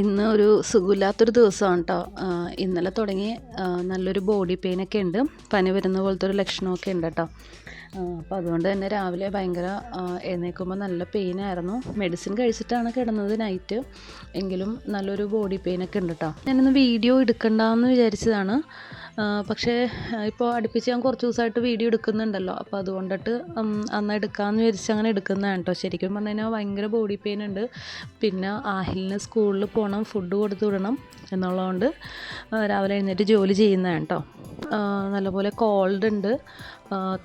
ഇന്ന് ഒരു സുഖമില്ലാത്തൊരു ദിവസമാണ് കേട്ടോ ഇന്നലെ തുടങ്ങി നല്ലൊരു ബോഡി പെയിനൊക്കെ ഉണ്ട്. പനി വരുന്ന പോലത്തെ ഒരു ലക്ഷണമൊക്കെ ഉണ്ട് കേട്ടോ അപ്പോൾ അതുകൊണ്ട് തന്നെ രാവിലെ ഭയങ്കര എഴുന്നേൽക്കുമ്പോൾ നല്ല പെയിനായിരുന്നു മെഡിസിൻ കഴിച്ചിട്ടാണ് കിടന്നത് നൈറ്റ് എങ്കിലും നല്ലൊരു ബോഡി പെയിനൊക്കെ ഉണ്ട് കേട്ടോ ഞാനിന്ന് വീഡിയോ എടുക്കണ്ടെന്ന് വിചാരിച്ചതാണ്. പക്ഷേ ഇപ്പോൾ അടുപ്പിച്ച് ഞാൻ കുറച്ച് ദിവസമായിട്ട് വീഡിയോ എടുക്കുന്നുണ്ടല്ലോ. അപ്പോൾ അതുകൊണ്ടിട്ട് അന്ന് എടുക്കാമെന്ന് വിചാരിച്ച് അങ്ങനെ എടുക്കുന്നതാണ് കേട്ടോ ശരിക്കും പറഞ്ഞു കഴിഞ്ഞാൽ ഭയങ്കര ബോഡി പെയിൻ ഉണ്ട്. പിന്നെ ആഹിലിന് സ്കൂളിൽ പോകണം ഫുഡ് കൊടുത്തു വിടണം എന്നുള്ളതുകൊണ്ട് രാവിലെ എഴുന്നേറ്റ് ജോലി ചെയ്യുന്നതാണ് കേട്ടോ. നല്ലപോലെ കോൾഡ് ഉണ്ട്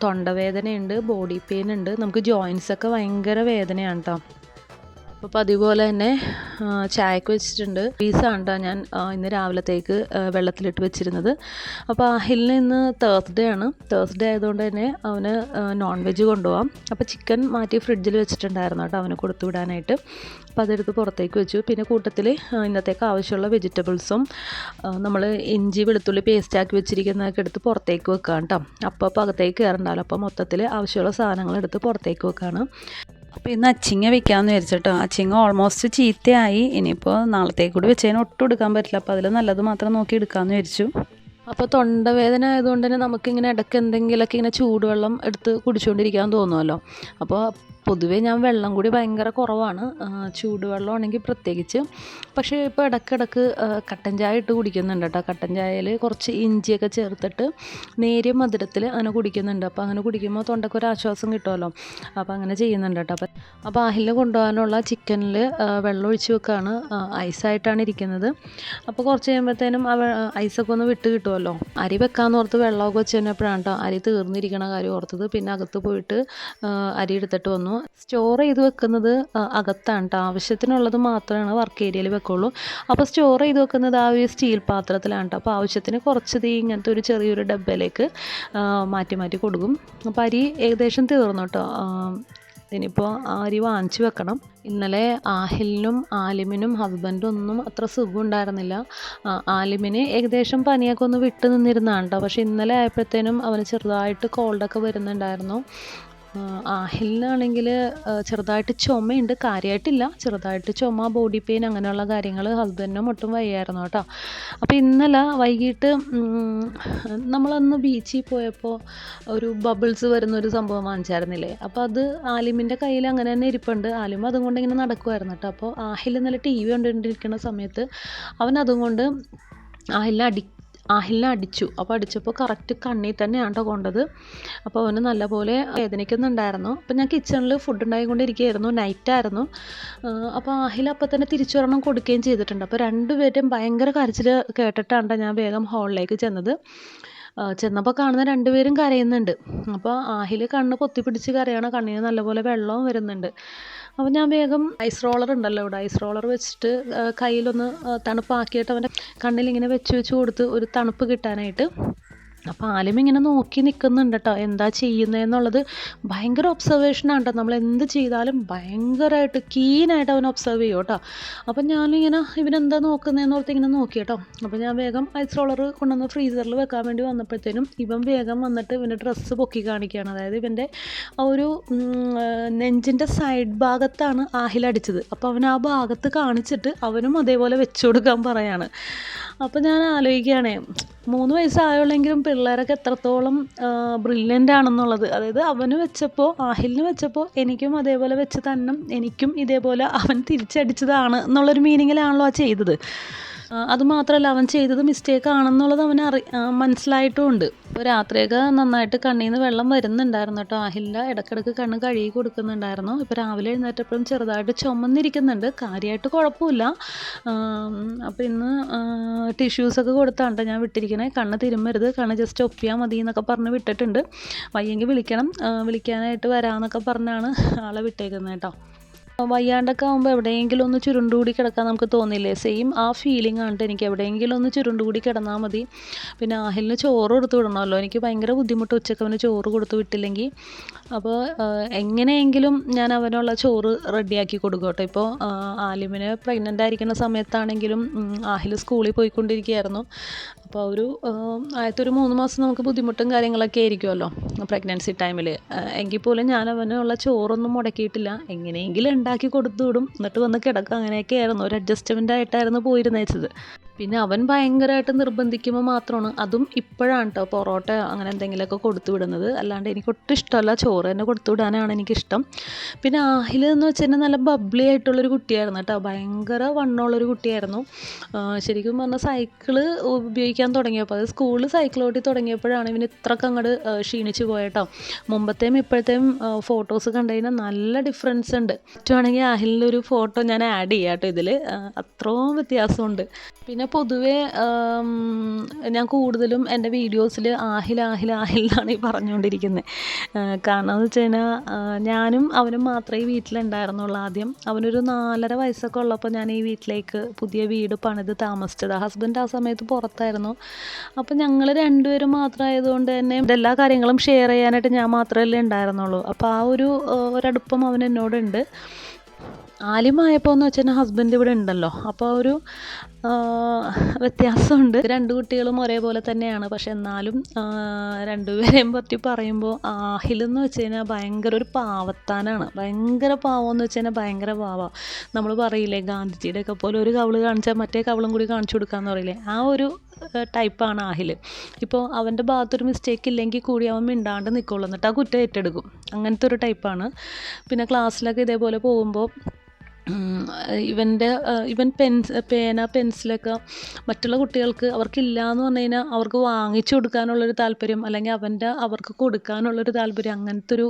തൊണ്ടവേദനയുണ്ട് ബോഡി പെയിൻ ഉണ്ട്. നമുക്ക് ജോയിൻസ് ഒക്കെ ഭയങ്കര വേദനയാണ് കേട്ടോ. അപ്പോൾ അതുപോലെ തന്നെ ചായക്ക് വെച്ചിട്ടുണ്ട്. പീസാണ് കേട്ടോ ഞാൻ ഇന്ന് രാവിലത്തേക്ക് വെള്ളത്തിലിട്ട് വെച്ചിരുന്നത്. അപ്പോൾ അഹിലിന് ഇന്ന് തേഴ്സ്ഡേ ആണ്. തേഴ്സ്ഡേ ആയതുകൊണ്ട് തന്നെ അവന് നോൺ വെജ് കൊണ്ടുപോകാം അപ്പോൾ ചിക്കൻ മാറ്റി ഫ്രിഡ്ജിൽ വെച്ചിട്ടുണ്ടായിരുന്നു കേട്ടോ അവന് കൊടുത്തു വിടാനായിട്ട്. അപ്പോൾ അതെടുത്ത് പുറത്തേക്ക് വെച്ചു. പിന്നെ കൂട്ടത്തിൽ ഇന്നത്തേക്ക് ആവശ്യമുള്ള വെജിറ്റബിൾസും നമ്മൾ ഇഞ്ചി വെളുത്തുള്ളി പേസ്റ്റാക്കി വെച്ചിരിക്കുന്നതൊക്കെ എടുത്ത് പുറത്തേക്ക് വെക്കാം കേട്ടോ. അപ്പോൾ അപ്പോൾ അകത്തേക്ക് കയറണ്ടല്ലോ അപ്പോൾ മൊത്തത്തിൽ ആവശ്യമുള്ള സാധനങ്ങൾ എടുത്ത് പുറത്തേക്ക് വെക്കാണ്. അപ്പോൾ ഇന്ന് അച്ചിങ്ങ വെക്കാമെന്ന് വിചാരിച്ചിട്ടോ. അച്ചിങ്ങ ഓൾമോസ്റ്റ് ചീത്തയായി. ഇനിയിപ്പോൾ നാളത്തേക്ക് കൂടി വെച്ചതിന് ഒട്ടും എടുക്കാൻ പറ്റില്ല. അപ്പോൾ അതിൽ നല്ലത് മാത്രം നോക്കി എടുക്കാമെന്ന് വിചാരിച്ചു. അപ്പോൾ തൊണ്ടവേദന ആയതുകൊണ്ട് തന്നെ നമുക്കിങ്ങനെ ഇടയ്ക്ക് എന്തെങ്കിലുമൊക്കെ ഇങ്ങനെ ചൂടുവെള്ളം എടുത്ത് കുടിച്ചുകൊണ്ടിരിക്കാൻ തോന്നുമല്ലോ അപ്പോൾ പൊതുവേ ഞാൻ വെള്ളം കൂടി ഭയങ്കര കുറവാണ്. ചൂടുവെള്ളമാണെങ്കിൽ പ്രത്യേകിച്ച്. പക്ഷേ ഇപ്പോൾ ഇടയ്ക്കിടയ്ക്ക് കട്ടൻ ചായ ഇട്ട് കുടിക്കുന്നുണ്ട് കേട്ടോ. കട്ടൻ ചായയിൽ കുറച്ച് ഇഞ്ചിയൊക്കെ ചേർത്തിട്ട് നേരിയ മധുരത്തിൽ അങ്ങനെ കുടിക്കുന്നുണ്ട്. അപ്പോൾ അങ്ങനെ കുടിക്കുമ്പോൾ തൊണ്ടയ്ക്ക് ഒരു ആശ്വാസം കിട്ടുമല്ലോ. അപ്പോൾ അങ്ങനെ ചെയ്യുന്നുണ്ട് കേട്ടോ. അപ്പോൾ അപ്പോൾ അഹിലിന് കൊണ്ടുപോകാനുള്ള ചിക്കനിൽ വെള്ളം ഒഴിച്ച് വെക്കാണ്. ആ, ഐസായിട്ടാണ് ഇരിക്കുന്നത്. അപ്പോൾ കുറച്ച് കഴിയുമ്പോഴത്തേനും ആ വെ- ഐസൊക്കെ ഒന്ന് വിട്ട് കിട്ടുമല്ലോ. അരി വെക്കാമെന്ന് ഓർത്ത് വെള്ളമൊക്കെ വെച്ച് കഴിഞ്ഞപ്പോഴാണ് കേട്ടോ. അരി തീർന്നിരിക്കണ കാര്യം ഓർത്തത്. പിന്നെ അകത്ത് പോയിട്ട് അരി എടുത്തിട്ട് വന്നു. സ്റ്റോർ ചെയ്ത് വെക്കുന്നത് അകത്താണ് കേട്ടോ ആവശ്യത്തിനുള്ളത് മാത്രമാണ് വർക്ക് ഏരിയയിൽ വെക്കുള്ളൂ. അപ്പോൾ സ്റ്റോർ ചെയ്ത് വെക്കുന്നത് ആ ഒരു സ്റ്റീൽ പാത്രത്തിലാണ് കേട്ടോ അപ്പോൾ ആവശ്യത്തിന് കുറച്ച് തീ ഇങ്ങനത്തെ ഒരു ചെറിയൊരു ഡബ്ബയിലേക്ക് മാറ്റി മാറ്റി കൊടുക്കും. അപ്പോൾ അരി ഏകദേശം തീർന്നു കേട്ടോ ഇനിയിപ്പോൾ ആ അരി വാങ്ങിച്ചു വെക്കണം. ഇന്നലെ ആഹിലിനും ആലിമിനും ഹസ്ബൻഡും ഒന്നും അത്ര സുഖം ഉണ്ടായിരുന്നില്ല. ആലിമിന് ഏകദേശം പനിയൊക്കെ ഒന്ന് വിട്ടു നിന്നിരുന്നാണ് കേട്ടോ പക്ഷേ ഇന്നലെ ആയപ്പോഴത്തേനും അവന് ചെറുതായിട്ട് കോൾഡൊക്കെ വരുന്നുണ്ടായിരുന്നു. ആഹിലിനാണെങ്കിൽ ചെറുതായിട്ട് ചുമയുണ്ട്. കാര്യമായിട്ടില്ല ചെറുതായിട്ട് ചുമ ബോഡി പെയിൻ അങ്ങനെയുള്ള കാര്യങ്ങൾ ഹസ്ബൻഡിനും ഒട്ടും വയ്യായിരുന്നു കേട്ടോ. അപ്പോൾ ഇന്നലെ വൈകിട്ട് നമ്മളന്ന് ബീച്ചിൽ പോയപ്പോൾ ഒരു ബബിൾസ് വരുന്ന ഒരു സംഭവം വാങ്ങിച്ചായിരുന്നില്ലേ? അപ്പോൾ അത് ആലിമിന്റെ കയ്യിൽ അങ്ങനെ തന്നെ ഇരിപ്പുണ്ട്. ആലിം അതും കൊണ്ട് ഇങ്ങനെ നടക്കുമായിരുന്നു കേട്ടോ. അപ്പോൾ ആഹിൽ ഇന്നലെ ടി വി കണ്ടുകൊണ്ടിരിക്കുന്ന സമയത്ത് അവൻ അതും കൊണ്ട് ആഹിലിനെ അടി ആഹിലിനെ അടിച്ചു. അപ്പോൾ അടിച്ചപ്പോൾ കറക്റ്റ് കണ്ണിൽ തന്നെയാണ് കേട്ടോ കൊണ്ടത്. അപ്പോൾ അവന് നല്ലപോലെ വേദനിക്കുന്നുണ്ടായിരുന്നു. അപ്പോൾ ഞാൻ കിച്ചണിൽ ഫുഡ് ഉണ്ടായിക്കൊണ്ടിരിക്കുകയായിരുന്നു. നൈറ്റായിരുന്നു അപ്പോൾ ആഹിൽ അപ്പോൾ തന്നെ തിരിച്ചൊരെണ്ണം കൊടുക്കുകയും ചെയ്തിട്ടുണ്ട്. അപ്പോൾ രണ്ടുപേരും ഭയങ്കര കരച്ചിൽ കേട്ടിട്ടാണ് ട്ടോ ഞാൻ വേഗം ഹാളിലേക്ക് ചെന്നത്. ചെന്നപ്പോൾ കാണുന്ന രണ്ടുപേരും കരയുന്നുണ്ട്. അപ്പോൾ ആഹിൽ കണ്ണ് പൊത്തിപ്പിടിച്ച് കരയാണ്. കണ്ണിന് നല്ലപോലെ വെള്ളവും വരുന്നുണ്ട്. അപ്പോൾ ഞാൻ വേഗം ഐസ് റോളർ ഉണ്ടല്ലോ ഇവിടെ. ഐസ് റോളർ വെച്ചിട്ട് കയ്യിലൊന്ന് തണുപ്പാക്കിയിട്ട് അവന്റെ കണ്ണിലിങ്ങനെ വെച്ച് വെച്ച് കൊടുത്ത് ഒരു തണുപ്പ് കിട്ടാനായിട്ട് അപ്പോൾ ആലും ഇങ്ങനെ നോക്കി നിൽക്കുന്നുണ്ട് കേട്ടോ എന്താ ചെയ്യുന്നതെന്നുള്ളത് ഭയങ്കര ഒബ്സർവേഷനാണ് കേട്ടോ നമ്മൾ എന്ത് ചെയ്താലും ഭയങ്കരമായിട്ട് കീനായിട്ട് അവൻ ഒബ്സർവ് ചെയ്യും കേട്ടോ അപ്പം ഞാനിങ്ങനെ ഇവനെന്താ നോക്കുന്നതെന്ന് ഓർത്ത് ഇങ്ങനെ നോക്കി കേട്ടോ അപ്പോൾ ഞാൻ വേഗം ഐസ് റോളർ കൊണ്ടുവന്ന് ഫ്രീസറിൽ വെക്കാൻ വേണ്ടി വന്നപ്പോഴത്തേനും ഇവൻ വേഗം വന്നിട്ട് ഇവന്റെ ഡ്രസ്സ് പൊക്കി കാണിക്കുകയാണ് അതായത് ഇവന്റെ ഒരു നെഞ്ചിന്റെ സൈഡ് ഭാഗത്താണ് ആഹിലടിച്ചത് അപ്പോൾ അവൻ ആ ഭാഗത്ത് കാണിച്ചിട്ട് അവനും അതേപോലെ വെച്ചു കൊടുക്കാൻ പറയാണ്. അപ്പോൾ ഞാൻ ആലോചിക്കുകയാണ് മൂന്ന് വയസ്സായുള്ളെങ്കിലും പിള്ളേരൊക്കെ എത്രത്തോളം ബ്രില്യന്റ് ആണെന്നുള്ളത്. അതായത് അവന് വെച്ചപ്പോൾ ആഹിലിന് വെച്ചപ്പോൾ എനിക്കും അതേപോലെ വെച്ച് തന്നെ എനിക്കും ഇതേപോലെ അവൻ തിരിച്ചടിച്ചതാണ് എന്നുള്ളൊരു മീനിങ്ങിലാണല്ലോ ആ ചെയ്തത്. അതുമാത്രമല്ല അവൻ ചെയ്തത് മിസ്റ്റേക്ക് ആണെന്നുള്ളത് അവൻ അറി മനസ്സിലായിട്ടും മനസ്സിലായിട്ടുമുണ്ട്. അപ്പോൾ രാത്രിയൊക്കെ നന്നായിട്ട് കണ്ണിൽ നിന്ന് വെള്ളം വരുന്നുണ്ടായിരുന്നു കേട്ടോ. ആഹില്ല ഇടക്കിടക്ക് കണ്ണ് കഴുകി കൊടുക്കുന്നുണ്ടായിരുന്നു. ഇപ്പോൾ രാവിലെ എഴുന്നേറ്റപ്പോഴും ചെറുതായിട്ട് ചുമന്നിരിക്കുന്നുണ്ട്. കാര്യമായിട്ട് കുഴപ്പമില്ല. അപ്പോൾ ഇന്ന് ടിഷ്യൂസൊക്കെ കൊടുത്താണ് ഞാൻ വിട്ടിരിക്കണേ. കണ്ണ് തിരുമ്മരുത് കണ്ണ് ജസ്റ്റ് ഒപ്പിയാൽ മതി എന്നൊക്കെ പറഞ്ഞ് വിട്ടിട്ടുണ്ട്. വയ്യെങ്കിൽ വിളിക്കണം. വിളിക്കാനായിട്ട് വരാമെന്നൊക്കെ പറഞ്ഞാണ് ആളെ വിട്ടേക്കുന്നത് കേട്ടോ വയ്യാണ്ടൊക്കെ ആകുമ്പോൾ എവിടെയെങ്കിലും ഒന്ന് ചുരുണ്ടുകൂടി കിടക്കാൻ നമുക്ക് തോന്നില്ലേ? സെയിം ആ ഫീലിംഗ് ആണ് എനിക്ക്. എവിടെയെങ്കിലും ഒന്ന് ചുരുണ്ടുകൂടി കിടന്നാൽ മതി. പിന്നെ ആഹിലിന് ചോറ് കൊടുത്തു വിടണമല്ലോ. എനിക്ക് ഭയങ്കര ബുദ്ധിമുട്ട് ഉച്ചയ്ക്ക് അവന് ചോറ് കൊടുത്തു വിട്ടില്ലെങ്കിൽ. അപ്പോൾ എങ്ങനെയെങ്കിലും ഞാൻ അവനുള്ള ചോറ് റെഡിയാക്കി കൊടുക്കും കേട്ടോ ഇപ്പോൾ ആലിമിന് പ്രഗ്നന്റ് ആയിരിക്കുന്ന സമയത്താണെങ്കിലും ആഹിൽ സ്കൂളിൽ പോയിക്കൊണ്ടിരിക്കുകയായിരുന്നു. അപ്പോൾ ഒരു ആദ്യത്തെ ഒരു മൂന്ന് മാസം നമുക്ക് ബുദ്ധിമുട്ടും കാര്യങ്ങളൊക്കെ ആയിരിക്കുമല്ലോ പ്രഗ്നൻസി ടൈമിൽ എങ്കിൽ പോലും ഞാൻ അവനുള്ള ചോറൊന്നും മുടക്കിയിട്ടില്ല. എങ്ങനെയെങ്കിലും ഉണ്ടാക്കി കൊടുത്തു വിടും എന്നിട്ട് വന്ന് കിടക്കും. അങ്ങനെയൊക്കെ ആയിരുന്നു ഒരു അഡ്ജസ്റ്റ്മെന്റ് ആയിട്ടായിരുന്നു പോയിരുന്നേച്ചത്. പിന്നെ അവൻ ഭയങ്കരമായിട്ട് നിർബന്ധിക്കുമ്പോൾ മാത്രമാണ്. അതും ഇപ്പോഴാണ് കേട്ടോ പൊറോട്ട അങ്ങനെ എന്തെങ്കിലുമൊക്കെ കൊടുത്തു വിടുന്നത്. അല്ലാണ്ട് എനിക്ക് ഒട്ടും ഇഷ്ടമല്ല. ചോറ് തന്നെ കൊടുത്തു വിടാനാണ് എനിക്കിഷ്ടം. പിന്നെ ആഹിൽ എന്ന് വെച്ചാൽ നല്ല ബബ്ലി ആയിട്ടുള്ളൊരു കുട്ടിയായിരുന്നു കേട്ടോ ഭയങ്കര വണ്ണമുള്ളൊരു കുട്ടിയായിരുന്നു. ശരിക്കും പറഞ്ഞാൽ സൈക്കിൾ ഉപയോഗിക്കാൻ തുടങ്ങിയപ്പോൾ അത് സ്കൂളിൽ സൈക്കിൾ ഓട്ടി തുടങ്ങിയപ്പോഴാണ് ഇവന് ഇത്രക്ക് അങ്ങോട്ട് ക്ഷീണിച്ച് പോയേട്ടോ മുമ്പത്തെയും ഇപ്പോഴത്തെയും ഫോട്ടോസ് കണ്ടു കഴിഞ്ഞാൽ നല്ല ഡിഫറൻസ് ഉണ്ട്. പറ്റുവാണെങ്കിൽ ആഹിലിന്റെ ഒരു ഫോട്ടോ ഞാൻ ആഡ് ചെയ്യാം കേട്ടോ ഇതിൽ അത്രയും വ്യത്യാസമുണ്ട്. പിന്നെ പൊതുവേ പൊതുവെ ഞാൻ കൂടുതലും എന്റെ വീഡിയോസിൽ ആഹിൽ ആഹിൽ ആഹിൽ എന്നാണ് ഈ പറഞ്ഞുകൊണ്ടിരിക്കുന്നത് കാരണം എന്ന് വെച്ച് കഴിഞ്ഞാൽ ഞാനും അവനും മാത്രമേ വീട്ടിലുണ്ടായിരുന്നുള്ളൂ ആദ്യം. അവനൊരു നാലര വയസ്സൊക്കെ ഉള്ളപ്പോൾ ഞാൻ ഈ വീട്ടിലേക്ക് പുതിയ വീട് പണിത് താമസിച്ചത്. ഹസ്ബൻഡ് ആ സമയത്ത് പുറത്തായിരുന്നു. അപ്പോൾ ഞങ്ങൾ രണ്ടുപേരും മാത്രമായതുകൊണ്ട് തന്നെ എല്ലാ കാര്യങ്ങളും ഷെയർ ചെയ്യാനായിട്ട് ഞാൻ മാത്രമല്ലേ ഉണ്ടായിരുന്നുള്ളൂ. അപ്പോൾ ആ ഒരു ഒരടുപ്പം അവൻ എന്നോടുണ്ട്. ആദ്യമായപ്പോൾ എന്ന് വെച്ചാൽ ഹസ്ബൻഡ് ഇവിടെ ഉണ്ടല്ലോ. അപ്പോൾ ഒരു വ്യത്യാസമുണ്ട്. രണ്ട് കുട്ടികളും ഒരേപോലെ തന്നെയാണ്. പക്ഷെ എന്നാലും രണ്ടുപേരെയും പറ്റി പറയുമ്പോൾ ആഹിലെന്ന് വെച്ച് കഴിഞ്ഞാൽ ഭയങ്കര ഒരു പാവത്താനാണ്. ഭയങ്കര പാവമെന്ന് വെച്ച് കഴിഞ്ഞാൽ ഭയങ്കര പാവ. നമ്മൾ പറയില്ലേ ഗാന്ധിജിയുടെ ഒക്കെ പോലെ ഒരു കവൾ കാണിച്ചാൽ മറ്റേ കവളും കൂടി കാണിച്ചു കൊടുക്കാമെന്ന് പറയില്ലേ? ആ ഒരു ടൈപ്പാണ് ആഹിൽ ഇപ്പോൾ അവന്റെ ഭാഗത്തൊരു മിസ്റ്റേക്ക് ഇല്ലെങ്കിൽ കൂടി അവൻ മിണ്ടാണ്ട് നിൽക്കുള്ളൂ എന്നിട്ട് ആ കുറ്റം ഏറ്റെടുക്കും. അങ്ങനത്തെ ഒരു ടൈപ്പാണ് പിന്നെ ക്ലാസ്സിലൊക്കെ ഇതേപോലെ പോകുമ്പോൾ ഇവന്റെ ഇവൻ പെൻസ് പേന പെൻസിലൊക്കെ മറ്റുള്ള കുട്ടികൾക്ക് അവർക്കില്ല എന്ന് പറഞ്ഞു കഴിഞ്ഞാൽ അവർക്ക് വാങ്ങിച്ചു കൊടുക്കാനുള്ളൊരു താല്പര്യം അല്ലെങ്കിൽ അവന്റെ അവർക്ക് കൊടുക്കാനുള്ളൊരു താല്പര്യം അങ്ങനത്തെ ഒരു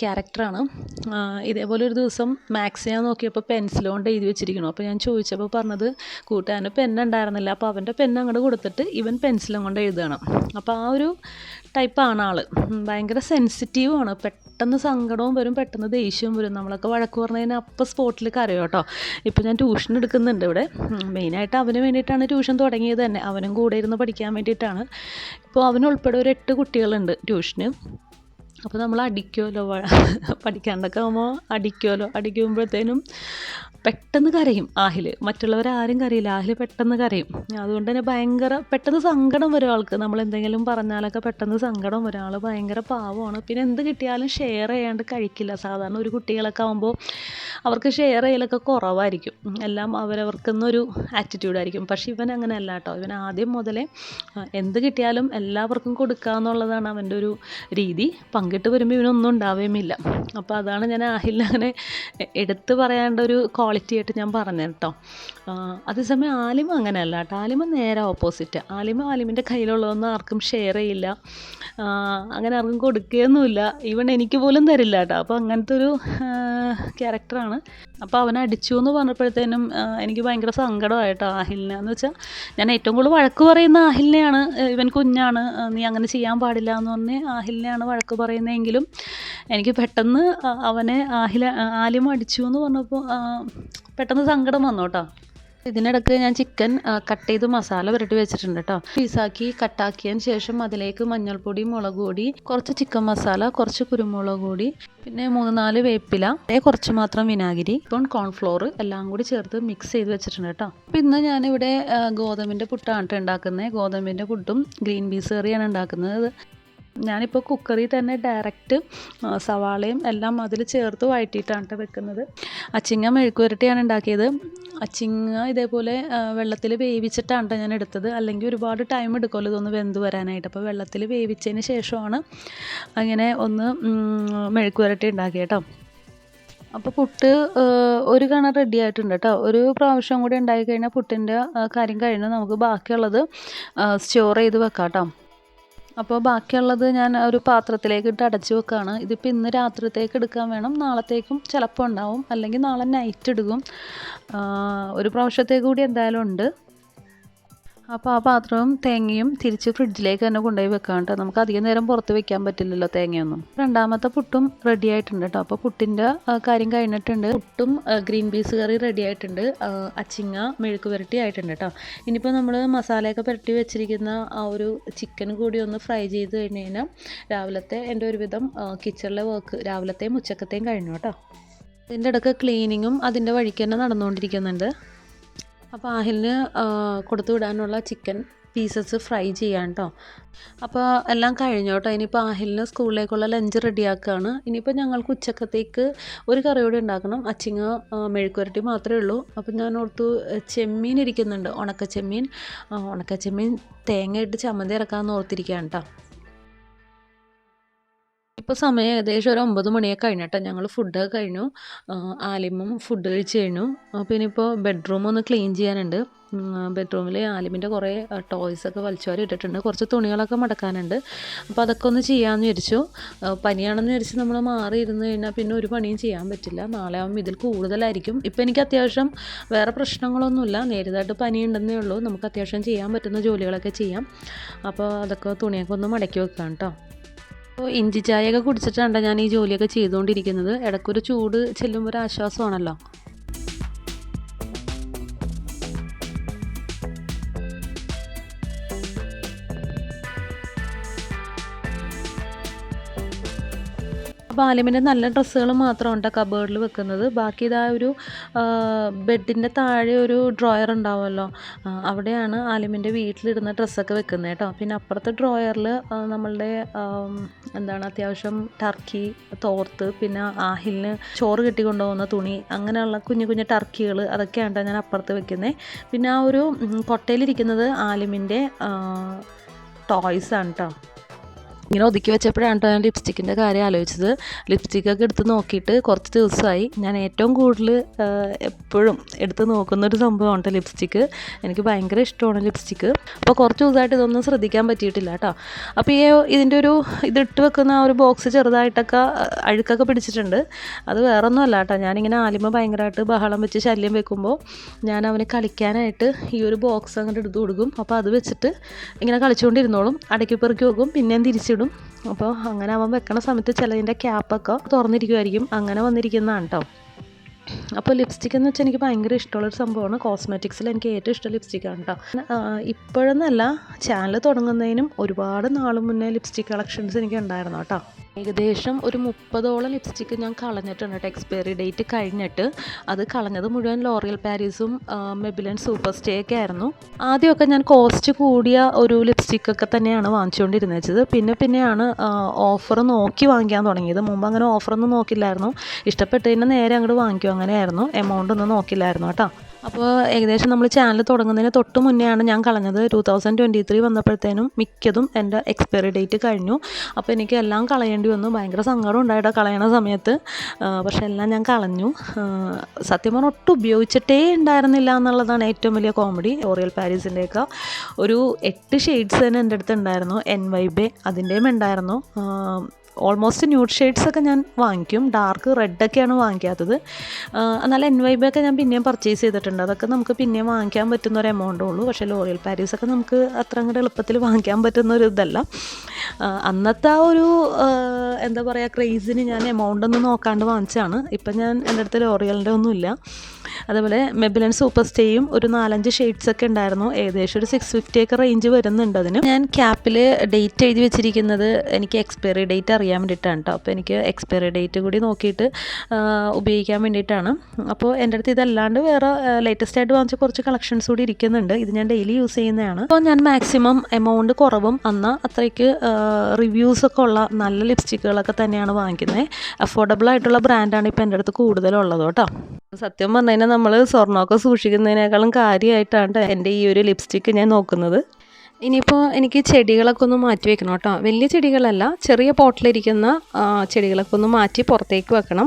ക്യാരക്ടറാണ് ഇതേപോലെ ഒരു ദിവസം മാത്സ് ഞാൻ നോക്കിയപ്പോൾ പെൻസിൽ കൊണ്ട് എഴുതി വെച്ചിരിക്കണം അപ്പോൾ ഞാൻ ചോദിച്ചപ്പോൾ പറഞ്ഞത് കൂട്ടുകാരന് പെൻ ഉണ്ടായിരുന്നില്ല. അപ്പോൾ അവന്റെ പെൻ അങ്ങോട്ട് കൊടുത്തിട്ട് ഇവൻ പെൻസിലും കൊണ്ട് എഴുതുകയാണ്. അപ്പോൾ ആ ഒരു ടൈപ്പാണ് ആൾ ഭയങ്കര സെൻസിറ്റീവാണ് പെട്ടെന്ന് സങ്കടവും വരും പെട്ടെന്ന് ദേഷ്യവും വരും. നമ്മളൊക്കെ വഴക്ക് പറഞ്ഞു കഴിഞ്ഞാൽ അപ്പം സ്പോട്ടിൽ കരയോ കേട്ടോ. ഇപ്പം ഞാൻ ട്യൂഷൻ എടുക്കുന്നുണ്ട് ഇവിടെ. മെയിനായിട്ട് അവന് വേണ്ടിയിട്ടാണ് ട്യൂഷൻ തുടങ്ങിയത് തന്നെ. അവനും കൂടെ ഇരുന്ന് പഠിക്കാൻ വേണ്ടിയിട്ടാണ്. ഇപ്പോൾ അവനുൾപ്പെടെ ഒരു എട്ട് കുട്ടികളുണ്ട് ട്യൂഷന് അപ്പോൾ നമ്മൾ അടിക്കുമല്ലോ പഠിക്കാണ്ടൊക്കെ ആകുമ്പോൾ അടിക്കുമല്ലോ അടിക്കുമ്പോഴത്തേനും പെട്ടെന്ന് കരയും ആഹിൽ മറ്റുള്ളവരാരും കരയില്ല. ആഹിൽ പെട്ടെന്ന് കരയും. അതുകൊണ്ട് തന്നെ ഭയങ്കര പെട്ടെന്ന് സങ്കടം വരും ആൾക്ക്. നമ്മൾ എന്തെങ്കിലും പറഞ്ഞാലൊക്കെ പെട്ടെന്ന് സങ്കടം വരും. ആൾ ഭയങ്കര പാവമാണ്. പിന്നെ എന്ത് കിട്ടിയാലും ഷെയർ ചെയ്യാണ്ട് കഴിക്കില്ല. സാധാരണ ഒരു കുട്ടികളൊക്കെ ആകുമ്പോൾ അവർക്ക് ഷെയർ ചെയ്യലൊക്കെ കുറവായിരിക്കും. എല്ലാം അവരവർക്കെന്നൊരു ആറ്റിറ്റ്യൂഡായിരിക്കും പക്ഷേ ഇവൻ അങ്ങനെയല്ല കേട്ടോ. ഇവൻ ആദ്യം മുതലേ എന്ത് കിട്ടിയാലും എല്ലാവർക്കും കൊടുക്കുക എന്നുള്ളതാണ് അവന്റെ ഒരു രീതി. പങ്കിട്ട് വരുമ്പോൾ ഇവനൊന്നും ഉണ്ടാവുകയുമില്ല അപ്പോൾ അതാണ് ഞാൻ ആഹിലിനെ അങ്ങനെ എടുത്ത് പറയേണ്ട ഒരു ക്വാളിറ്റി ആയിട്ട് ഞാൻ പറഞ്ഞു കേട്ടോ. അതേസമയം ആലിമ അങ്ങനെയല്ല കേട്ടോ. ആലിമ നേരെ ഓപ്പോസിറ്റ് ആലിമ ആലിമിന്റെ കയ്യിലുള്ളതൊന്നും ആർക്കും ഷെയർ ചെയ്യില്ല. അങ്ങനെ ആർക്കും കൊടുക്കുകയൊന്നുമില്ല. ഈവൺ എനിക്ക് പോലും തരില്ല കേട്ടോ. അപ്പോൾ അങ്ങനത്തെ ഒരു ക്യാരക്ടറാണ് അപ്പോൾ അവനെ അടിച്ചു എന്ന് പറഞ്ഞപ്പോഴത്തേനും എനിക്ക് ഭയങ്കര സങ്കടമായിട്ടോ ആഹിലിനെ. എന്ന് വെച്ചാൽ ഞാൻ ഏറ്റവും കൂടുതൽ വഴക്ക് പറയുന്ന ആഹിലിനെയാണ്. ഇവൻ കുഞ്ഞാണ്. നീ അങ്ങനെ ചെയ്യാൻ പാടില്ല എന്ന് പറഞ്ഞ് ആഹിലിനെയാണ് വഴക്ക് പറയുന്നതെങ്കിലും എനിക്ക് പെട്ടെന്ന് അവനെ ആഹില ആലിമ അടിച്ചു എന്ന് പറഞ്ഞപ്പോൾ പെട്ടെന്ന് സങ്കടം വന്നു കേട്ടോ. ഇതിനിടയ്ക്ക് ഞാൻ ചിക്കൻ കട്ട് ചെയ്ത് മസാല പുരട്ടി വെച്ചിട്ടുണ്ട് കേട്ടോ. പീസാക്കി കട്ടാക്കിയതിന് ശേഷം അതിലേക്ക് മഞ്ഞൾപ്പൊടി മുളക് പൊടി കുറച്ച് ചിക്കൻ മസാല കുറച്ച് കുരുമുളക് പൊടി പിന്നെ മൂന്ന് നാല് വേപ്പില കുറച്ച് മാത്രം വിനാഗിരി ഇപ്പം കോൺഫ്ലോർ എല്ലാം കൂടി ചേർത്ത് മിക്സ് ചെയ്ത് വെച്ചിട്ടുണ്ട് കേട്ടോ. അപ്പം ഇന്ന് ഞാനിവിടെ ഗോതമ്പിന്റെ പുട്ടാണ് ട്ടോ ഉണ്ടാക്കുന്നത്. ഗോതമ്പിന്റെ പുട്ടും ഗ്രീൻ പീസ് കറിയാണ് ഉണ്ടാക്കുന്നത്. ഞാനിപ്പോൾ കുക്കറിൽ തന്നെ ഡയറക്റ്റ് സവാളയും എല്ലാം അതിൽ ചേർത്ത് വഴറ്റിയിട്ടാണ് ട്ടോ വെക്കുന്നത്. അച്ചിങ്ങ മെഴുക്കുവരട്ടിയാണ് ഉണ്ടാക്കിയത്. അച്ചിങ്ങ ഇതേപോലെ വെള്ളത്തിൽ വേവിച്ചിട്ടാണ് ട്ടോ ഞാൻ എടുത്തത്. അല്ലെങ്കിൽ ഒരുപാട് ടൈം എടുക്കുമല്ലോ ഇതൊന്ന് വെന്ത് വരാനായിട്ട്. അപ്പോൾ വെള്ളത്തിൽ വേവിച്ചതിന് ശേഷമാണ് അങ്ങനെ ഒന്ന് മെഴുക്കുവരട്ടി ഉണ്ടാക്കിയത് കേട്ടോ അപ്പോൾ പുട്ട് ഒരു കണ റെഡി ആയിട്ടുണ്ട് കേട്ടോ ഒരു പ്രാവശ്യം കൂടി ഉണ്ടായി കഴിഞ്ഞാൽ പുട്ടിന്റെ കാര്യം കഴിഞ്ഞ് നമുക്ക് ബാക്കിയുള്ളത് സ്റ്റോർ ചെയ്ത് വെക്കാം കേട്ടോ അപ്പോൾ ബാക്കിയുള്ളത് ഞാൻ ഒരു പാത്രത്തിലേക്ക് ഇട്ട് അടച്ചു വെക്കുകയാണ് ഇതിപ്പോൾ ഇന്ന് രാത്രിത്തേക്ക് എടുക്കാൻ വേണം. നാളത്തേക്കും ചിലപ്പോൾ ഉണ്ടാവും. അല്ലെങ്കിൽ നാളെ നൈറ്റ് എടുക്കും ഒരു പ്രാവശ്യത്തേക്ക് കൂടി എന്തായാലും ഉണ്ട്. അപ്പോൾ ആ പാത്രവും തേങ്ങയും തിരിച്ച് ഫ്രിഡ്ജിലേക്ക് തന്നെ കൊണ്ടുപോയി വെക്കാം കേട്ടോ. നമുക്ക് അധികം നേരം പുറത്ത് വെക്കാൻ പറ്റില്ലല്ലോ തേങ്ങയൊന്നും. രണ്ടാമത്തെ പുട്ടും റെഡി ആയിട്ടുണ്ട് കേട്ടോ. അപ്പോൾ പുട്ടിന്റെ കാര്യം കഴിഞ്ഞിട്ടുണ്ട്. പുട്ടും ഗ്രീൻ പീസ് കറി റെഡി ആയിട്ടുണ്ട്. അച്ചിങ്ങ മെഴുക്ക് പുരട്ടി ആയിട്ടുണ്ട് കേട്ടോ. ഇനിയിപ്പോൾ നമ്മൾ മസാലയൊക്കെ പുരട്ടി വെച്ചിരിക്കുന്ന ആ ഒരു ചിക്കൻ കൂടി ഒന്ന് ഫ്രൈ ചെയ്ത് കഴിഞ്ഞ് കഴിഞ്ഞാൽ രാവിലത്തെ എന്റെ ഒരുവിധം കിച്ചണിലെ വർക്ക് രാവിലത്തെയും ഉച്ചക്കത്തെയും കഴിഞ്ഞു കേട്ടോ. ഇതിന്റെ ഇടയ്ക്ക് ക്ലീനിങ്ങും അതിന്റെ വഴിക്ക് തന്നെ നടന്നുകൊണ്ടിരിക്കുന്നുണ്ട്. അപ്പോൾ ആഹിലിന് കൊടുത്തു വിടാനുള്ള ചിക്കൻ പീസസ് ഫ്രൈ ചെയ്യാം കേട്ടോ അപ്പോൾ എല്ലാം കഴിഞ്ഞു കേട്ടോ ഇനിയിപ്പോൾ ആഹിലിന് സ്കൂളിലേക്കുള്ള ലഞ്ച് റെഡിയാക്കുകയാണ് ഇനിയിപ്പോൾ ഞങ്ങൾക്ക് ഉച്ചക്കത്തേക്ക് ഒരു കറിയോടെ ഉണ്ടാക്കണം. അച്ചിങ്ങ മെഴുക്കുരട്ടി മാത്രമേ ഉള്ളൂ. അപ്പോൾ ഞാൻ ഓർത്തു ചെമ്മീൻ ഇരിക്കുന്നുണ്ട്. ഉണക്ക ചെമ്മീൻ ഉണക്ക ചെമ്മീൻ തേങ്ങ ഇട്ട് ചമ്മന്തി ഇറക്കാമെന്ന് ഓർത്തിരിക്കുകയാണ് കേട്ടോ ഇപ്പോൾ സമയം ഏകദേശം ഒരു ഒമ്പത് മണിയൊക്കെ കഴിഞ്ഞിട്ടോ. ഞങ്ങൾ ഫുഡ് കഴിഞ്ഞു. ആലിമും ഫുഡ് കഴിച്ച് കഴിഞ്ഞു. പിന്നെ ഇപ്പോൾ ബെഡ്റൂം ഒന്ന് ക്ലീൻ ചെയ്യാനുണ്ട്. ബെഡ്റൂമിൽ ആലിമിന്റെ കുറേ ടോയ്സൊക്കെ വലിച്ചുവാരി ഇട്ടിട്ടുണ്ട്. കുറച്ച് തുണികളൊക്കെ മടക്കാനുണ്ട്. അപ്പോൾ അതൊക്കെ ഒന്ന് ചെയ്യാമെന്ന് വിചാരിച്ചു. പനിയാണെന്ന് വിചാരിച്ച് നമ്മൾ മാറി ഇരുന്ന് കഴിഞ്ഞാൽ പിന്നെ ഒരു പണിയും ചെയ്യാൻ പറ്റില്ല. നാളെ ആകുമ്പോൾ ഇതിൽ കൂടുതലായിരിക്കും. ഇപ്പോൾ എനിക്ക് അത്യാവശ്യം വേറെ പ്രശ്നങ്ങളൊന്നുമില്ല. നേരിതായിട്ട് പനി ഉണ്ടെന്നേ ഉള്ളൂ. നമുക്ക് അത്യാവശ്യം ചെയ്യാൻ പറ്റുന്ന ജോലികളൊക്കെ ചെയ്യാം. അപ്പോൾ അതൊക്കെ തുണിയൊക്കെ ഒന്ന് മടക്കി വെക്കാം കേട്ടോ അപ്പോൾ ഇഞ്ചി ചായയൊക്കെ കുടിച്ചിട്ടാണ് ഞാൻ ഈ ജോലിയൊക്കെ ചെയ്തുകൊണ്ടിരിക്കുന്നത്. ഇടയ്ക്കൊരു ചൂട് ചെല്ലുമ്പോൾ ഒരു ആശ്വാസമാണല്ലോ. അപ്പോൾ നല്ല ഡ്രസ്സുകൾ മാത്രം ഉണ്ട് കബേർഡിൽ വെക്കുന്നത്. ബാക്കി ഇതാ ഒരു ബെഡിന്റെ താഴെ ഒരു ഡ്രോയർ ഉണ്ടാവുമല്ലോ. അവിടെയാണ് ആലിമിന്റെ വീട്ടിലിടുന്ന ഡ്രസ്സൊക്കെ വെക്കുന്നത് കേട്ടോ. പിന്നെ അപ്പുറത്തെ ഡ്രോയറിൽ നമ്മളുടെ എന്താണ് അത്യാവശ്യം ടർക്കി തോർത്ത് പിന്നെ ആഹിലിന് ചോറ് കെട്ടി കൊണ്ടുപോകുന്ന തുണി അങ്ങനെയുള്ള കുഞ്ഞു കുഞ്ഞു ടർക്കികൾ അതൊക്കെയാണ് ഞാൻ അപ്പുറത്ത് വെക്കുന്നത്. പിന്നെ ആ ഒരു കൊട്ടയിലിരിക്കുന്നത് ആലിമിന്റെ ടോയ്സ് ആണ് കേട്ടോ. ഇങ്ങനെ ഒതുക്കി വെച്ചപ്പോഴാണ് കേട്ടോ ഞാൻ ലിപ്സ്റ്റിക്കിന്റെ കാര്യം ആലോചിച്ചത്. ലിപ്സ്റ്റിക്കൊക്കെ എടുത്ത് നോക്കിയിട്ട് കുറച്ച് ദിവസമായി ഞാൻ ഏറ്റവും കൂടുതൽ എപ്പോഴും എടുത്ത് നോക്കുന്ന ഒരു സംഭവമാണ് ലിപ്സ്റ്റിക്ക് എനിക്ക് ഭയങ്കര ഇഷ്ടമാണ് ലിപ്സ്റ്റിക്ക് അപ്പോൾ കുറച്ച് ദിവസമായിട്ട് ഇതൊന്നും ശ്രദ്ധിക്കാൻ പറ്റിയിട്ടില്ല കേട്ടോ അപ്പോൾ ഈ ഇതിന്റെ ഒരു ഇതിട്ട് വെക്കുന്ന ആ ഒരു ബോക്സ് ചെറുതായിട്ടൊക്കെ അഴുക്കൊക്കെ പിടിച്ചിട്ടുണ്ട്. അത് വേറെ ഒന്നും അല്ല കേട്ടോ ഞാനിങ്ങനെ ആലിമ ഭയങ്കരമായിട്ട് ബഹളം വെച്ച് ശല്യം വെക്കുമ്പോൾ ഞാൻ അവന് കളിക്കാനായിട്ട് ഈ ഒരു ബോക്സ് അങ്ങോട്ട് എടുത്ത് കൊടുക്കും. അപ്പോൾ അത് വെച്ചിട്ട് ഇങ്ങനെ കളിച്ചുകൊണ്ടിരുന്നോളും. അടക്കി പെറുക്കി വെക്കും. പിന്നെയും തിരിച്ചിടും അപ്പോൾ അങ്ങനെ അവൻ വെക്കണ സമയത്ത് ചിലതിന്റെ ക്യാപ്പൊക്കെ തുറന്നിരിക്കുമായിരിക്കും അങ്ങനെ വന്നിരിക്കുന്നതാണ് കേട്ടോ അപ്പോൾ ലിപ്സ്റ്റിക് എന്ന് വെച്ചാൽ എനിക്ക് ഭയങ്കര ഇഷ്ടമുള്ളൊരു സംഭവമാണ്. കോസ്മെറ്റിക്സിൽ എനിക്ക് ഏറ്റവും ഇഷ്ടം ലിപ്സ്റ്റിക്കാണ് കേട്ടോ ഇപ്പോഴെന്നല്ല ചാനൽ തുടങ്ങുന്നതിനും ഒരുപാട് നാളും മുന്നേ ലിപ്സ്റ്റിക് കളക്ഷൻസ് എനിക്ക് ഉണ്ടായിരുന്നു കേട്ടോ ഏകദേശം ഒരു മുപ്പതോളം ലിപ്സ്റ്റിക്ക് ഞാൻ കളഞ്ഞിട്ടുണ്ട് കേട്ടോ. എക്സ്പയറി ഡേറ്റ് കഴിഞ്ഞിട്ട്. അത് കളഞ്ഞത് മുഴുവൻ ലോറിയൽ പാരീസും മെബിലൻ സൂപ്പർ സ്റ്റേ ഒക്കെ ആയിരുന്നു. ആദ്യമൊക്കെ ഞാൻ കോസ്റ്റ് കൂടിയ ഒരു ലിപ്സ്റ്റിക്കൊക്കെ തന്നെയാണ് വാങ്ങിച്ചുകൊണ്ടിരുന്നത്. പിന്നെ പിന്നെയാണ് ഓഫർ നോക്കി വാങ്ങിക്കാൻ തുടങ്ങിയത്. മുമ്പ് അങ്ങനെ ഓഫറൊന്നും നോക്കില്ലായിരുന്നു. ഇഷ്ടപ്പെട്ട് കഴിഞ്ഞാൽ നേരെ അങ്ങോട്ട് വാങ്ങിക്കും അങ്ങനെയായിരുന്നു എമൗണ്ട് ഒന്നും നോക്കില്ലായിരുന്നു കേട്ടോ. അപ്പോൾ ഏകദേശം നമ്മൾ ചാനൽ തുടങ്ങുന്നതിന് തൊട്ട് മുന്നെയാണ് ഞാൻ കളഞ്ഞത്. ടു തൗസൻഡ് ട്വന്റി ത്രീ വന്നപ്പോഴത്തേനും മിക്കതും എന്റെ എക്സ്പയറി ഡേറ്റ് കഴിഞ്ഞു. അപ്പോൾ എനിക്ക് എല്ലാം കളയേണ്ടി വന്നു. ഭയങ്കര സങ്കടം ഉണ്ടായിട്ടോ കളയണ സമയത്ത്. പക്ഷേ എല്ലാം ഞാൻ കളഞ്ഞു. സത്യം പറഞ്ഞാൽ ഒട്ടും ഉപയോഗിച്ചിട്ടേ ഉണ്ടായിരുന്നില്ല എന്നുള്ളതാണ് ഏറ്റവും വലിയ കോമഡി ഓറിയൽ പാരീസിന്റെയൊക്കെ ഒരു എട്ട് ഷെയ്ഡ്സ് തന്നെ എന്റെ അടുത്ത് ഉണ്ടായിരുന്നു. എൻ വൈബെ അതിന്റെയും ഉണ്ടായിരുന്നു. ഓൾമോസ്റ്റ് ന്യൂഡ് ഷെയ്ഡ്സ് ഒക്കെ ഞാൻ വാങ്ങിക്കും. ഡാർക്ക് റെഡൊക്കെയാണ് വാങ്ങിക്കാത്തത്. എന്നാൽ എൻ ഒക്കെ ഞാൻ പിന്നെയും പർച്ചേസ് ചെയ്തിട്ടുണ്ട്. അതൊക്കെ നമുക്ക് പിന്നെയും വാങ്ങിക്കാൻ പറ്റുന്ന ഒരു എമൗണ്ടേ ഉള്ളൂ. പക്ഷേ ലോറിയൽ പാരീസ് ഒക്കെ നമുക്ക് അത്ര അങ്ങോട്ട് എളുപ്പത്തിൽ വാങ്ങിക്കാൻ പറ്റുന്ന ഒരു ഇതല്ല. അന്നത്തെ ആ ഒരു എന്താ പറയുക ക്രേസിന് ഞാൻ എമൗണ്ട് ഒന്നും നോക്കാണ്ട് വാങ്ങിച്ചാണ് ഇപ്പം ഞാൻ എന്റെ അടുത്ത് ലോറിയലിന്റെ ഒന്നുമില്ല. അതേപോലെ മെബിലൻ സൂപ്പർ സ്റ്റേയും ഒരു നാലഞ്ച് ഷെയ്ഡ്സ് ഒക്കെ ഉണ്ടായിരുന്നു. ഏകദേശം ഒരു സിക്സ് ഫിഫ്റ്റി ഒക്കെ റേഞ്ച് വരുന്നുണ്ട് അതിന്. ഞാൻ ക്യാപ്പിൽ ഡേറ്റ് എഴുതി വെച്ചിരിക്കുന്നത് എനിക്ക് എക്സ്പയറി ഡേറ്റ് അറിയാൻ വേണ്ടിയിട്ടാണ് കേട്ടോ അപ്പോൾ എനിക്ക് എക്സ്പയറി ഡേറ്റ് കൂടി നോക്കിയിട്ട് ഉപയോഗിക്കാൻ വേണ്ടിയിട്ടാണ്. അപ്പോൾ എന്റെ അടുത്ത് ഇതല്ലാണ്ട് വേറെ ലേറ്റസ്റ്റ് ആയിട്ട് വാങ്ങിച്ച കുറച്ച് കളക്ഷൻസ് കൂടി ഇരിക്കുന്നുണ്ട്. ഇത് ഞാൻ ഡെയിലി യൂസ് ചെയ്യുന്നതാണ്. അപ്പോൾ ഞാൻ മാക്സിമം എമൗണ്ട് കുറവും അന്ന് അത്രയ്ക്ക് റിവ്യൂസ് ഒക്കെ ഉള്ള നല്ല ലിപ്സ്റ്റിക്കുകളൊക്കെ തന്നെയാണ് വാങ്ങിക്കുന്നത് അഫോർഡബിൾ ആയിട്ടുള്ള ബ്രാൻഡാണ് ഇപ്പോൾ എന്റെ അടുത്ത് കൂടുതലുള്ളത് കേട്ടോ. സത്യം പറഞ്ഞു കഴിഞ്ഞാൽ നമ്മൾ സ്വർണമൊക്കെ സൂക്ഷിക്കുന്നതിനേക്കാളും കാര്യമായിട്ടാണ് എന്റെ ഈ ഒരു ലിപ്സ്റ്റിക്ക് ഞാൻ നോക്കുന്നത്. ഇനിയിപ്പോൾ എനിക്ക് ചെടികളൊക്കെ ഒന്ന് മാറ്റി വെക്കണം കേട്ടോ. വലിയ ചെടികളല്ല ചെറിയ പോട്ടിലിരിക്കുന്ന ചെടികളൊക്കെ ഒന്ന് മാറ്റി പുറത്തേക്ക് വെക്കണം.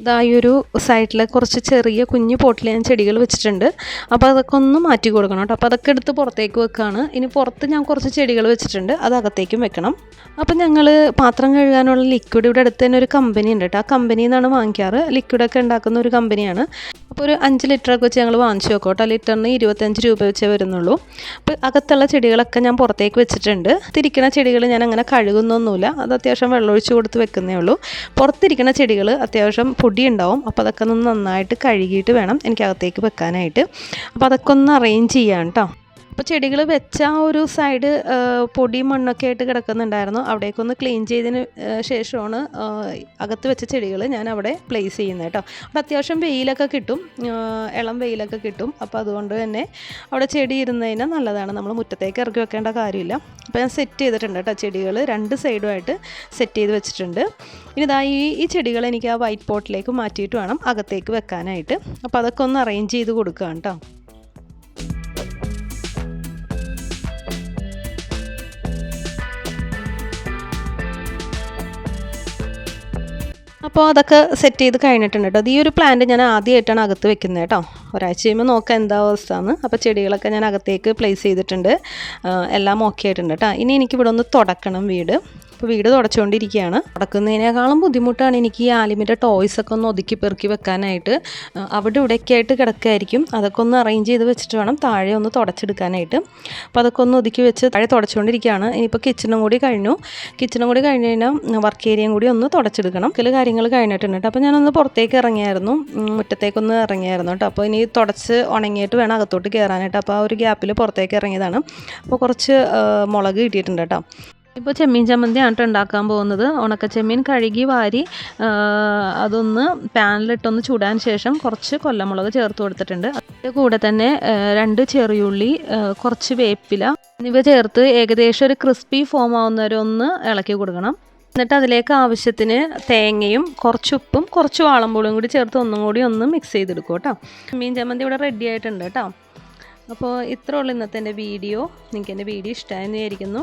ഇതാ ഈ ഒരു സൈഡിൽ കുറച്ച് ചെറിയ കുഞ്ഞു പോട്ടിൽ ഞാൻ ചെടികൾ വെച്ചിട്ടുണ്ട്. അപ്പോൾ അതൊക്കെ ഒന്ന് മാറ്റി കൊടുക്കണം കേട്ടോ. അപ്പോൾ അതൊക്കെ എടുത്ത് പുറത്തേക്ക് വെക്കുകയാണ് ഇനി പുറത്ത് ഞാൻ കുറച്ച് ചെടികൾ വെച്ചിട്ടുണ്ട് അത് അകത്തേക്കും വെക്കണം. അപ്പോൾ ഞങ്ങൾ പാത്രം കഴുകാനുള്ള ലിക്വിഡ് ഇവിടെ അടുത്ത് തന്നെ ഒരു കമ്പനി ഉണ്ട് കേട്ടോ. ആ കമ്പനിയിൽ നിന്നാണ് വാങ്ങിക്കാറ്. ലിക്വിഡൊക്കെ ഉണ്ടാക്കുന്ന ഒരു കമ്പനിയാണ് അപ്പോൾ ഒരു അഞ്ച് ലിറ്ററൊക്കെ വെച്ച് ഞങ്ങൾ വാങ്ങിച്ചു നോക്കാം കേട്ടോ. ലിറ്ററിന് ഇരുപത്തഞ്ച് രൂപ വെച്ചേ വരുന്നുള്ളൂ. അപ്പോൾ അകത്തുള്ള ചെടികളൊക്കെ ഞാൻ പുറത്തേക്ക് വെച്ചിട്ടുണ്ട്. തിരിക്കണ ചെടികൾ ഞാൻ അങ്ങനെ കഴുകുന്നൊന്നുമില്ല. അത് അത്യാവശ്യം വെള്ളമൊഴിച്ച് കൊടുത്ത് വെക്കുന്നേ ഉള്ളൂ. പുറത്തിരിക്കുന്ന ചെടികൾ അത്യാവശ്യം പൊടി ഉണ്ടാവും അപ്പോൾ അതൊക്കെ ഒന്ന് നന്നായിട്ട് കഴുകിയിട്ട് വേണം എനിക്ക് അകത്തേക്ക് വെക്കാനായിട്ട്. അപ്പോൾ അതൊക്കെ ഒന്ന് അറേഞ്ച് ചെയ്യാം കേട്ടോ. അപ്പോൾ ചെടികൾ വെച്ച ആ ഒരു സൈഡ് പൊടി മണ്ണൊക്കെ ആയിട്ട് കിടക്കുന്നുണ്ടായിരുന്നു. അവിടേക്കൊന്ന് ക്ലീൻ ചെയ്തതിന് ശേഷമാണ് അകത്ത് വെച്ച ചെടികൾ ഞാൻ അവിടെ പ്ലേസ് ചെയ്യുന്നത് കേട്ടോ. അപ്പോൾ അത്യാവശ്യം വെയിലൊക്കെ കിട്ടും ഇളം വെയിലൊക്കെ കിട്ടും. അപ്പോൾ അതുകൊണ്ട് തന്നെ അവിടെ ചെടി ഇരുന്നതിന് നല്ലതാണ്. നമ്മൾ മുറ്റത്തേക്ക് ഇറക്കി വെക്കേണ്ട കാര്യമില്ല. അപ്പോൾ ഞാൻ സെറ്റ് ചെയ്തിട്ടുണ്ട് കേട്ടോ ചെടികൾ രണ്ട് സൈഡുമായിട്ട് സെറ്റ് ചെയ്ത് വെച്ചിട്ടുണ്ട്. ഇനി ഇതാ ഈ ഈ ചെടികൾ എനിക്ക് ആ വൈറ്റ് പോട്ടിലേക്ക് മാറ്റിയിട്ട് വേണം അകത്തേക്ക് വെക്കാനായിട്ട്. അപ്പോൾ അതൊക്കെ ഒന്ന് അറേഞ്ച് ചെയ്ത് കൊടുക്കുക കേട്ടോ. അപ്പോൾ അതൊക്കെ സെറ്റ് ചെയ്ത് കഴിഞ്ഞിട്ടുണ്ട് കേട്ടോ. ഈ ഒരു പ്ലാന്റ് ഞാൻ ആദ്യമായിട്ടാണ് അകത്ത് വെക്കുന്നത് കേട്ടോ. ഒരാഴ്ച കഴിയുമ്പോൾ നോക്കാം എന്താ അവസ്ഥ എന്ന് അപ്പോൾ ചെടികളൊക്കെ ഞാൻ അകത്തേക്ക് പ്ലേസ് ചെയ്തിട്ടുണ്ട്. എല്ലാം ഓക്കെ ആയിട്ടുണ്ട് കേട്ടോ. ഇനി എനിക്ക് ഇവിടെ ഒന്ന് തുടക്കണം വീട്. അപ്പോൾ വീട് തുടച്ചുകൊണ്ടിരിക്കുകയാണ് തുടക്കുന്നതിനേക്കാളും ബുദ്ധിമുട്ടാണ് എനിക്ക് ഈ ആലിമിന്റെ ടോയ്സ് ഒക്കെ ഒന്ന് ഒതുക്കി പെറുക്കി വെക്കാനായിട്ട്. അവിടെ ഇവിടെയൊക്കെ ആയിട്ട് കിടക്കുമായിരിക്കും അതൊക്കെ ഒന്ന് അറേഞ്ച് ചെയ്ത് വെച്ചിട്ട് വേണം താഴെ ഒന്ന് തുടച്ചെടുക്കാനായിട്ട്. അപ്പോൾ അതൊക്കെ ഒന്ന് ഒതുക്കി വെച്ച് താഴെ തുടച്ചുകൊണ്ടിരിക്കുകയാണ് ഇനിയിപ്പോൾ കിച്ചണും കൂടി കഴിഞ്ഞു. കിച്ചണും കൂടി കഴിഞ്ഞ് കഴിഞ്ഞാൽ വർക്ക് ഏരിയയും കൂടി ഒന്ന് തുടച്ചെടുക്കണം. ചില കാര്യങ്ങൾ കഴിഞ്ഞിട്ടുണ്ട് അപ്പോൾ ഞാനൊന്ന് പുറത്തേക്ക് ഇറങ്ങിയായിരുന്നു. മുറ്റത്തേക്കൊന്ന് ഇറങ്ങിയായിരുന്നു കേട്ടോ. അപ്പോൾ ഇനി തുടച്ച് ഉണങ്ങിയിട്ട് വേണം അകത്തോട്ട് കയറാനായിട്ട് അപ്പോൾ ആ ഒരു ഗ്യാപ്പിൽ പുറത്തേക്ക് ഇറങ്ങിയതാണ്. അപ്പോൾ കുറച്ച് മുളക് കിട്ടിയിട്ടുണ്ട് കേട്ടോ. ഇപ്പോൾ ചെമ്മീൻ ചമ്മന്തിയാണ് കേട്ടോ ഉണ്ടാക്കാൻ പോകുന്നത്. ഉണക്ക ചെമ്മീൻ കഴുകി വാരി അതൊന്ന് പാനിലിട്ടൊന്ന് ചൂടാൻ ശേഷം കുറച്ച് കൊല്ലമുളക് ചേർത്ത് കൊടുത്തിട്ടുണ്ട്. അതിന്റെ കൂടെ തന്നെ രണ്ട് ചെറിയുള്ളി കുറച്ച് വേപ്പില എന്നിവ ചേർത്ത് ഏകദേശം ഒരു ക്രിസ്പി ഫോം ആവുന്നവരെ ഒന്ന് ഇളക്കി കൊടുക്കണം. എന്നിട്ട് അതിലേക്ക് ആവശ്യത്തിന് തേങ്ങയും കുറച്ച് ഉപ്പും കുറച്ച് വാളമ്പൂളും കൂടി ചേർത്ത് ഒന്നും കൂടി ഒന്ന് മിക്സ് ചെയ്തെടുക്കും കേട്ടോ. മീൻ ചമ്മന്തി ഇവിടെ റെഡി ആയിട്ടുണ്ട് കേട്ടോ. അപ്പോൾ ഇത്രയുള്ള ഇന്നത്തെ എന്റെ വീഡിയോ നിങ്ങൾക്ക് എന്റെ വീഡിയോ ഇഷ്ടമായെന്ന് വിചാരിക്കുന്നു.